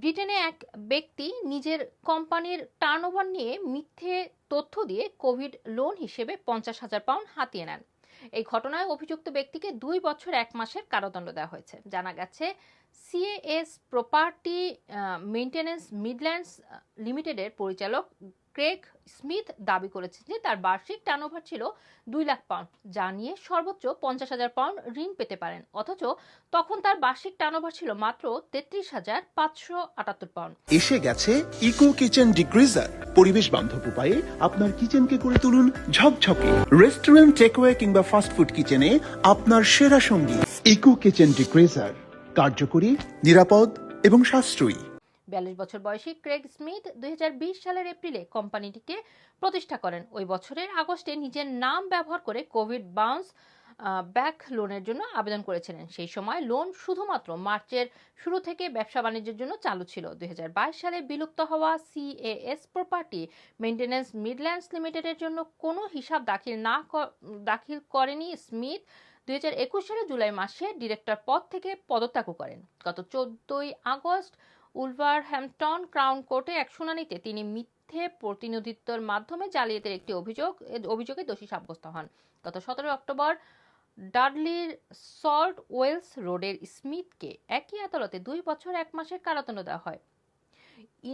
ব্রিটেনে এক ব্যক্তি নিজের কোম্পানির টার্নওভার নিয়ে মিথ্যে তথ্য দিয়ে কোভিড লোন হিসেবে পঞ্চাশ হাজার পাউন্ড হাতিয়ে নেন। এই ঘটনায় অভিযুক্ত ব্যক্তিকে দুই বছর এক মাসের কারাদণ্ড দেওয়া হয়েছে। জানা গেছে সিএএস প্রপার্টি মেইনটেনেন্স মিডল্যান্ডস লিমিটেডের পরিচালক ক্রেগ স্মিথ দাবি করেছেন যে তার বার্ষিক টার্নওভার ছিল দুই লাখ পাউন্ড যা নিয়ে সর্বোচ্চ পঞ্চাশ হাজার পাউন্ড ঋণ পেতে পারেন। অথচ তখন তার বার্ষিক টার্নওভার ছিল মাত্র তেত্রিশ হাজার পাঁচশো আটাত্তর পাউন্ড এসে গেছে ইকো কিচেন ডিগ্রিজার। পরিবেশ বান্ধব উপায়ে আপনার কিচেনকে করে তুলুন ঝকঝকে। রেস্টুরেন্ট, টেকওয়ে কিংবা ফাস্টফুড কিচেনে আপনার সেরা সঙ্গী। ইকো কিচেন ডিগ্রিজার, কার্যকরী, নিরাপদ এবং সাশ্রয়ী। বিয়াল্লিশ বছর বয়সী ক্রেগ স্মিথ দু হাজার বিশ সালের এপ্রিলে কোম্পানিটিকে প্রতিষ্ঠা করেন। ওই বছরের আগস্টে নিজের নাম ব্যবহার করে কোভিড বাউন্স ব্যাক লোনের জন্য আবেদন করেছিলেন। সেই সময় লোন শুধুমাত্র মার্চের শুরু থেকে ব্যবসা বাণিজ্যের জন্য চালু ছিল। দুই হাজার বাইশ সালে বিলুপ্ত হওয়া সিএএস প্রপার্টি মেইনটেন্যান্স মিডল্যান্ডস লিমিটেডের জন্য কোনো হিসাব দাখিল না দাখিল করেনি স্মিথ। দুই সালে জুলাই মাসে ডিরেক্টর পদ থেকে পদত্যাগও করেন। গত চোদ্দই আগস্ট উলভারহ্যাম্পটন ক্রাউন কোর্টে এক শুনানিতে তিনি মিথ্যে প্রতিনিধিত্বের মাধ্যমে জালিয়াতির একটি অভিযোগ অভিযোগে দোষী সাব্যস্ত হন। গত সতেরোই অক্টোবর ডাডলির সল্ট ওয়েলস রোডের স্মিথকে একই আদালতে দুই বছর, এক মাসের কারাদণ্ড দেওয়া হয়।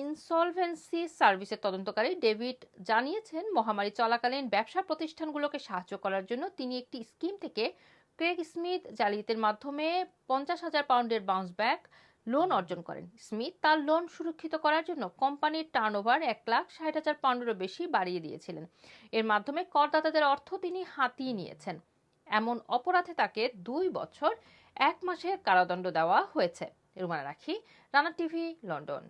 ইনসলভেন্সি সার্ভিসের তদন্তকারী ডেভিড জানিয়েছেন, মহামারী চলাকালীন ব্যবসা প্রতিষ্ঠানগুলোকে সাহায্য করার জন্য তিনি একটি স্কিম থেকে ক্রেগ স্মিথ জালিয়াতির মাধ্যমে পঞ্চাশ হাজার পাউন্ডের বাউন্স ব্যাক লোন অর্জন করেন। স্মিথ তার লোন সুরক্ষিত করার জন্য কোম্পানির টার্নওভার এক লাখ ষাট হাজার পাউন্ডেরও বেশি বাড়িয়ে দিয়েছিলেন। এর মাধ্যমে করদাতাদের অর্থ তিনি হাতিয়ে নিয়েছেন। এমন অপরাধে তাকে দুই বছর, এক মাসের কারাদণ্ড দেওয়া হয়েছে। রুমানা রাখি, রানা টিভি, লন্ডন।